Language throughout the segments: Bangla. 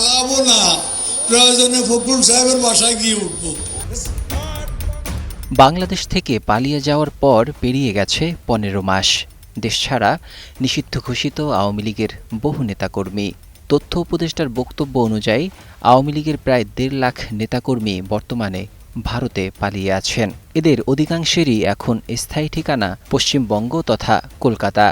পালাবো না। প্রয়োজনে ফখরুল সাহেবের বাসায় গিয়ে উঠবো। বাংলাদেশ থেকে পালিয়ে যাওয়ার পর পেরিয়ে গেছে পনেরো মাস। দেশ ছাড়া নিষিদ্ধ ঘোষিত আওয়ামী লীগের বহু নেতাকর্মী। তথ্য উপদেষ্টার বক্তব্য অনুযায়ী, আওয়ামী লীগের প্রায় দেড় লাখ নেতাকর্মী বর্তমানে ভারতে পালিয়ে আছেন। এদের অধিকাংশেরই এখন স্থায়ী ঠিকানা পশ্চিমবঙ্গ তথা কলকাতা।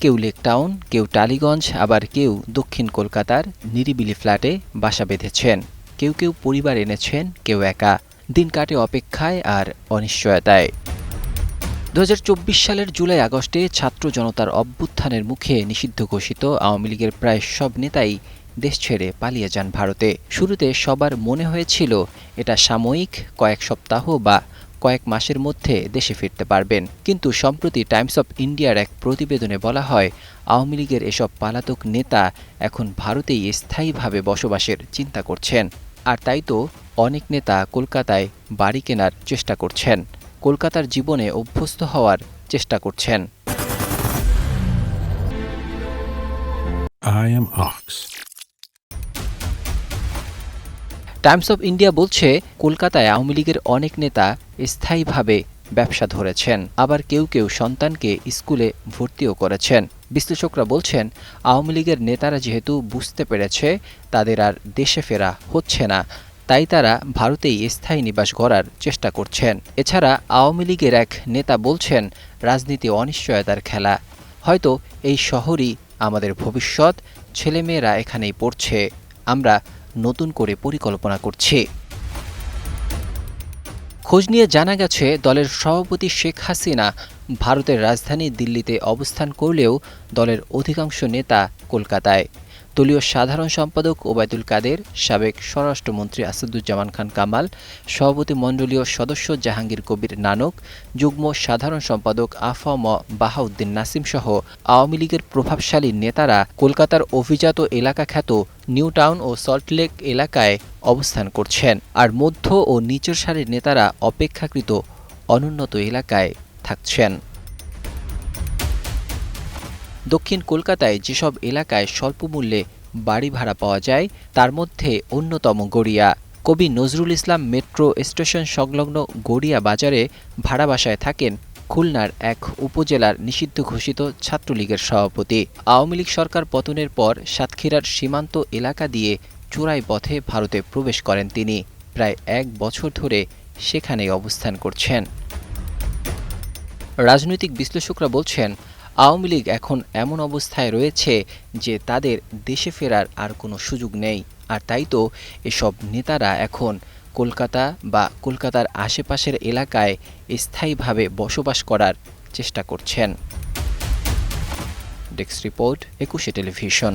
কেউ লেকটাউন কেউ টালিগঞ্জ, আবার কেউ দক্ষিণ কলকাতার নিরিবিলি ফ্ল্যাটে বাসা বেঁধেছেন। কেউ কেউ পরিবার এনেছেন, কেউ একা। দিন কাটে অপেক্ষায় আর অনিশ্চয়তায়। দু হাজার চব্বিশ সালের জুলাই, আগস্টে ছাত্র জনতার অভ্যুত্থানের মুখে নিষিদ্ধ ঘোষিত আওয়ামী লীগের প্রায় সব নেতাই দেশ ছেড়ে পালিয়ে যান ভারতে। শুরুতে সবার মনে হয়েছিল, এটা সাময়িক কয়েক সপ্তাহ বা কয়েক মাসের মধ্যে দেশে ফিরতে পারবেন কিন্তু সম্প্রতি টাইমস অফ ইন্ডিয়ার এক প্রতিবেদনে বলা হয়, আওয়ামী লীগের এসব পালাতক নেতা এখন ভারতেই স্থায়ীভাবে বসবাসের চিন্তা করছেন আর তাই তো অনেক নেতা কলকাতায় বাড়ি কেনার চেষ্টা করছেন, কলকাতার জীবনে অভ্যস্ত হওয়ার চেষ্টা করছেন I am Ox. Times of India বলছে, কলকাতায় আওয়ামী লীগের অনেক নেতা স্থায়ীভাবে ব্যবসা ধরেছেন, আবার কেউ কেউ সন্তানকে স্কুলে ভর্তিও করেছেন। বিশ্লেষকরা বলছেন, আওয়ামী লীগের নেতারা যেহেতু বুঝতে পেরেছে, তাদের আর দেশে ফেরা হচ্ছে না, তাই তারা ভারতেই স্থায়ী নিবাস গড়ার চেষ্টা করছেন। এছাড়া আওয়ামী লীগের এক নেতা বলছেন, রাজনীতি অনিশ্চয়তার খেলা। হয়তো এই শহরই আমাদের ভবিষ্যৎ, ছেলেমেয়েরা এখানেই পড়ছে। আমরা নতুন করে পরিকল্পনা করছে। খোঁজ নিয়ে জানা গেছে, দলের সভাপতি শেখ হাসিনা ভারতের রাজধানী দিল্লিতে অবস্থান করলেও দলের অধিকাংশ নেতা কলকাতায়। দলীয় সাধারণ সম্পাদক ওবায়দুল কাদের, সাবেক স্বরাষ্ট্রমন্ত্রী আসাদুজ্জামান খান কামাল, সভাপতি মণ্ডলীয় সদস্য জাহাঙ্গীর কবির নানক, যুগ্ম সাধারণ সম্পাদক আফম বাহাউদ্দিন নাসিম সহ আওয়ামী লীগের প্রভাবশালী নেতারা কলকাতার অভিজাত এলাকা খ্যাত নিউ টাউন ও সল্টলেক এলাকায় অবস্থান করছেন। আর মধ্য ও নিচের সারির নেতারা অপেক্ষাকৃত অনুন্নত এলাকায় থাকছেন। দক্ষিণ কলকাতায় যেসব এলাকায় স্বল্প মূল্যে বাড়ি ভাড়া পাওয়া যায়, তার মধ্যে অন্যতম গড়িয়া। কবি নজরুল ইসলাম মেট্রো স্টেশন সংলগ্ন গড়িয়া বাজারে ভাড়া বাসায় থাকেন খুলনার এক উপজেলার নিষিদ্ধ ঘোষিত ছাত্রলীগের সভাপতি। আওয়ামী লীগ সরকার পতনের পর সাতক্ষীরার সীমান্ত এলাকা দিয়ে চোরাই পথে ভারতে প্রবেশ করেন তিনি। প্রায় এক বছর ধরে সেখানেই অবস্থান করছেন। রাজনৈতিক বিশ্লেষকরা বলছেন আওয়ামী লীগ এখন এমন অবস্থায় রয়েছে যে তাদের দেশে ফেরার আর কোনো সুযোগ নেই। আর তাই তো এসব নেতারা এখন কলকাতা বা কলকাতার আশেপাশের এলাকায় স্থায়ীভাবে বসবাস করার চেষ্টা করছেন। Desk report, Ekushey television.